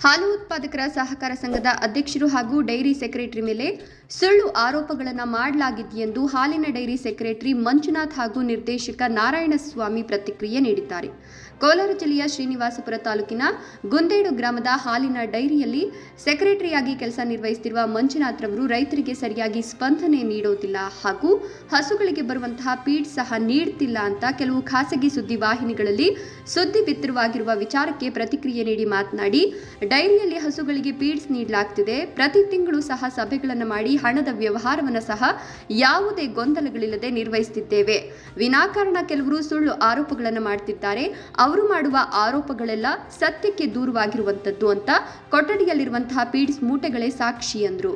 ಉತ್ಪಾದಕರ ಸಹಕಾರ ಸಂಘದ ಅಧ್ಯಕ್ಷರು ಹಾಗೂ ಡೈರಿ ಸೆಕ್ರೆಟರಿ ಮೇಲೆ ಸುಳ್ಳು ಆರೋಪಗಳನ್ನು ಮಾಡಲಾಗಿದೆಯೆಂದು ಹಾಲಿನ ಡೈರಿ ಸೆಕ್ರೆಟರಿ ಮಂಜುನಾಥ್ ಹಾಗೂ ನಿರ್ದೇಶಕ ನಾರಾಯಣಸ್ವಾಮಿ ಪ್ರತಿಕ್ರಿಯೆ ನೀಡಿದ್ದಾರೆ. ಕೋಲಾರ ಜಿಲ್ಲೆಯ ಶ್ರೀನಿವಾಸಪುರ ತಾಲೂಕಿನ ಗುಂದೇಡು ಗ್ರಾಮದ ಹಾಲಿನ ಡೈರಿಯಲ್ಲಿ ಸೆಕ್ರೆಟರಿಯಾಗಿ ಕೆಲಸ ನಿರ್ವಹಿಸುತ್ತಿರುವ ಮಂಜುನಾಥ್ ರವರು ರೈತರಿಗೆ ಸರಿಯಾಗಿ ಸ್ಪಂದನೆ ನೀಡೋದಿಲ್ಲ ಹಾಗೂ ಹಸುಗಳಿಗೆ ಬರುವಂತಹ ಪೀಡ್ ಸಹ ನೀಡ್ತಿಲ್ಲ ಅಂತ ಕೆಲವು ಖಾಸಗಿ ಸುದ್ದಿ ವಾಹಿನಿಗಳಲ್ಲಿ ಸುದ್ದಿ ಬಿತ್ತರವಾಗಿರುವ ವಿಚಾರಕ್ಕೆ ಪ್ರತಿಕ್ರಿಯೆ ನೀಡಿ ಮಾತನಾಡಿ ಡೈರಿಯಲ್ಲಿ ಹಸುಗಳಿಗೆ ಪೀಡ್ಸ್ ನೀಡಲಾಗ್ತಿದೆ. ಪ್ರತಿ ತಿಂಗಳು ಸಹ ಸಭೆಗಳನ್ನು ಮಾಡಿ ಹಣದ ವ್ಯವಹಾರವನ್ನು ಸಹ ಯಾವುದೇ ಗೊಂದಲಗಳಿಲ್ಲದೆ ನಿರ್ವಹಿಸುತ್ತಿದ್ದೇವೆ ವಿನಾಕಾರಣ ಕೆಲವರು ಸುಳ್ಳು ಆರೋಪಗಳನ್ನು ಮಾಡ್ತಿದ್ದಾರೆ. ಅವರು ಮಾಡುವ ಆರೋಪಗಳೆಲ್ಲ ಸತ್ಯಕ್ಕೆ ದೂರವಾಗಿರುವಂಥದ್ದು ಅಂತ ಕೊಠಡಿಯಲ್ಲಿರುವಂತಹ ಪೀಡ್ಸ್ ಮೂಟೆಗಳೇ ಸಾಕ್ಷಿ ಎಂದರು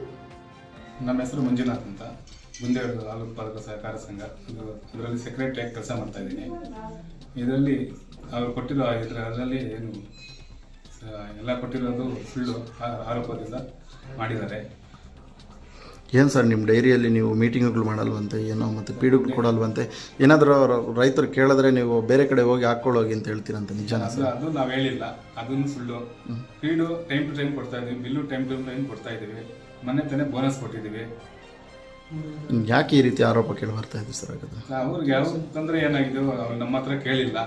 ನಮ್ಮ ಹೆಸರು ಮಂಜುನಾಥ್ ಅಂತ. ಮುಂದೆ ಹಾಲು ಉತ್ಪಾದಕ ಸಹಕಾರ ಸಂಘ. ಅದರಲ್ಲಿ ಸೆಕ್ರೆಟರಿಯಾಗಿ ಕೆಲಸ ಮಾಡ್ತಾ ಇದ್ದೀನಿ. ಇದರಲ್ಲಿ ಅವರು ಕೊಟ್ಟಿರೋ ಅದರಲ್ಲಿ ಏನು ಎಲ್ಲ ಕೊಟ್ಟಿರೋದು ಸುಳ್ಳು ಆರೋಪದಿಂದ ಮಾಡಿದ್ದಾರೆ. ಏನು ಸರ್ ನಿಮ್ಮ ಡೈರಿಯಲ್ಲಿ ನೀವು ಮೀಟಿಂಗ್ಗಳು ಮಾಡಲ್ವಂತೆ ಏನೋ ಮತ್ತು ಪೀಡುಗಳು ಕೊಡಲ್ವಂತೆ? ಏನಾದರೂ ರೈತರು ಕೇಳಿದ್ರೆ ನೀವು ಬೇರೆ ಕಡೆ ಹೋಗಿ ಹಾಕ್ಕೊಳ್ಳೋಗಿ ಅಂತ ಹೇಳ್ತೀರಂತ ನಿಜಾನ ಅದು ಸರ್? ಅದು ನಾವು ಹೇಳಿಲ್ಲ. ಅದನ್ನು ಸುಳ್ಳು ಫೀಡು ಟೈಮ್ ಟು ಟೈಮ್ ಕೊಡ್ತಾ ಇದ್ದೀವಿ ಬಿಲ್ಲು ಟೈಮ್ ಟು ಟೈಮ್ ಕೊಡ್ತಾ ಇದ್ದೀವಿ ಮೊನ್ನೆ ತಾನೇ ಬೋನಸ್ ಕೊಟ್ಟಿದ್ದೀವಿ ಯಾಕೆ ಈ ರೀತಿ ಆರೋಪ ಕೇಳಿ ಬರ್ತಾ ಇದೆ ಸರ್ ಹಾಗಾದ್ರೆ? ಅವ್ರಿಗೆ ಯಾವ ತೊಂದರೆ ಏನಾಗಿದೆ ಅವ್ರು ನಮ್ಮ ಹತ್ರ ಕೇಳಿಲ್ಲ.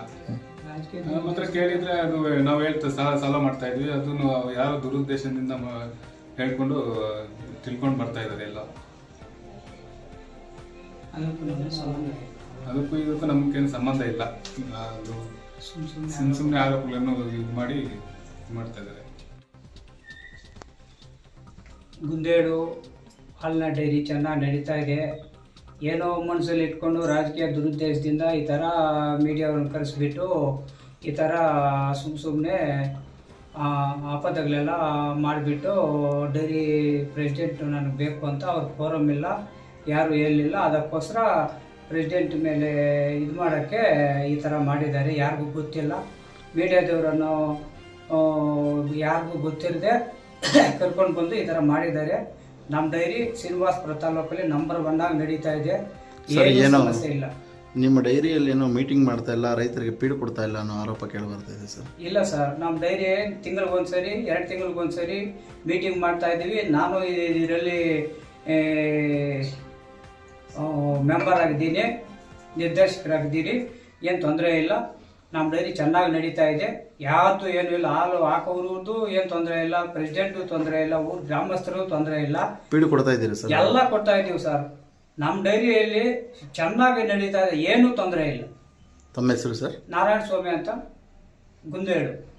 ನಮ್ಮ ಹತ್ರ ಕೇಳಿದ್ರೆ ಅದು ನಾವು ಹೇಳ್ತಾ ಸಾಲ ಸಾಲ ಮಾಡ್ತಾ ಇದ್ವಿ. ಅದನ್ನು ಯಾರೋ ದುರುದ್ದೇಶದಿಂದ ಮ- ಹೇಳ್ಕೊಂಡು ತಿಳ್ಕೊಂಡು ಬರ್ತಾ ಇದ್ದಾರೆ ಎಲ್ಲ. ಅದಕ್ಕೂ ಇದಕ್ಕೂ ನಮ್ಗೇನು ಸಂಬಂಧ ಇಲ್ಲ. ಅದು ಸುಮ್ ಸುಮ್ಮನೆ ಆರೋಪಗಳನ್ನು ಇದು ಮಾಡಿ ಇದು ಮಾಡ್ತಾ ಇದ್ದಾರೆ ಗುಂದೇಡು ಹಾಲಿನ ಡೈರಿ ಚೆನ್ನಾಗಿ ನಡೀತಾ ಇದೆ. ಏನೋ ಮನಸ್ಸಲ್ಲಿ ಇಟ್ಕೊಂಡು ರಾಜಕೀಯ ದುರುದ್ದೇಶದಿಂದ ಈ ಥರ ಮೀಡಿಯಾವನ್ನು ಕರೆಸ್ಬಿಟ್ಟು ಈ ಥರ ಸುಮ್ಮ ಸುಮ್ಮನೆ ಆಪದಗಳೆಲ್ಲ ಮಾಡಿಬಿಟ್ಟು ಡೈರಿ ಪ್ರೆಸಿಡೆಂಟ್ ನನಗೆ ಬೇಕು ಅಂತ ಅವ್ರ ಫೋರಮ್ ಇಲ್ಲ, ಯಾರು ಹೇಳಿಲ್ಲ, ಅದಕ್ಕೋಸ್ಕರ ಪ್ರೆಸಿಡೆಂಟ್ ಮೇಲೆ ಇದು ಮಾಡೋಕ್ಕೆ ಈ ಥರ ಮಾಡಿದ್ದಾರೆ, ಯಾರಿಗೂ ಗೊತ್ತಿಲ್ಲ. ಮೀಡಿಯಾದವರನ್ನು ಯಾರಿಗೂ ಗೊತ್ತಿರದೆ ಕರ್ಕೊಂಡು ಬಂದು ಈ ಥರ ಮಾಡಿದ್ದಾರೆ. ನಮ್ಮ ಡೈರಿ ಶ್ರೀನಿವಾಸಪುರ ತಾಲೂಕಲ್ಲಿ ನಂಬರ್ ಒನ್ ಆಗಿ ನಡೀತಾ ಇದೆ. ಸರ್, ಏನೂ ಏನೋ- ಸಮಸ್ಯೆ ಇಲ್ಲ. ನಿಮ್ಮ ಡೈರಿಯಲ್ಲಿ ಏನೋ ಮೀಟಿಂಗ್ ಮಾಡ್ತಾ ಇಲ್ಲ ರೈತರಿಗೆ ಪೀಡು ಕೊಡ್ತಾ ಇಲ್ಲ ಅನ್ನೋ ಆರೋಪ ಕೇಳಿ ಬರ್ತಾ ಇದೆ ಸರ್. ಇಲ್ಲ ಸರ್ ನಮ್ಮ ಡೈರಿ ತಿಂಗಳಿಗೊಂದ್ಸರಿ ಎರಡು ತಿಂಗಳಿಗೊಂದ್ಸರಿ ಮೀಟಿಂಗ್ ಮಾಡ್ತಾ ಇದ್ದೀವಿ ನಾನು ಇದರಲ್ಲಿ ಮೆಂಬರ್ ಆಗಿದ್ದೀನಿ ನಿರ್ದೇಶಕರಾಗಿದ್ದೀನಿ ಏನು ತೊಂದರೆ ಇಲ್ಲ. ನಮ್ಮ ಡೈರಿ ಚೆನ್ನಾಗಿ ನಡೀತಾ ಇದೆ. ಯಾವತ್ತೂ ಏನು ಇಲ್ಲ. ಹಾಲು ಹಾಕೋರ್ದು ಏನು ತೊಂದರೆ ಇಲ್ಲ. ಪ್ರೆಸಿಡೆಂಟು ತೊಂದರೆ ಇಲ್ಲ. ಊರು ಗ್ರಾಮಸ್ಥರು ತೊಂದರೆ ಇಲ್ಲ. ಪೀಡು ಕೊಡ್ತಾ ಇದ್ದೀರಿ ಸರ್? ಎಲ್ಲ ಕೊಡ್ತಾ ಇದ್ದೀವಿ ಸರ್. ನಮ್ಮ ಡೈರಿಯಲ್ಲಿ ಚೆನ್ನಾಗಿ ನಡೀತಾ ಇದೆ. ಏನೂ ತೊಂದರೆ ಇಲ್ಲ. ತಮ್ಮ ಹೆಸರು ಸರ್? ನಾರಾಯಣ ಸ್ವಾಮಿ ಅಂತ. ಗುಂದೇಳು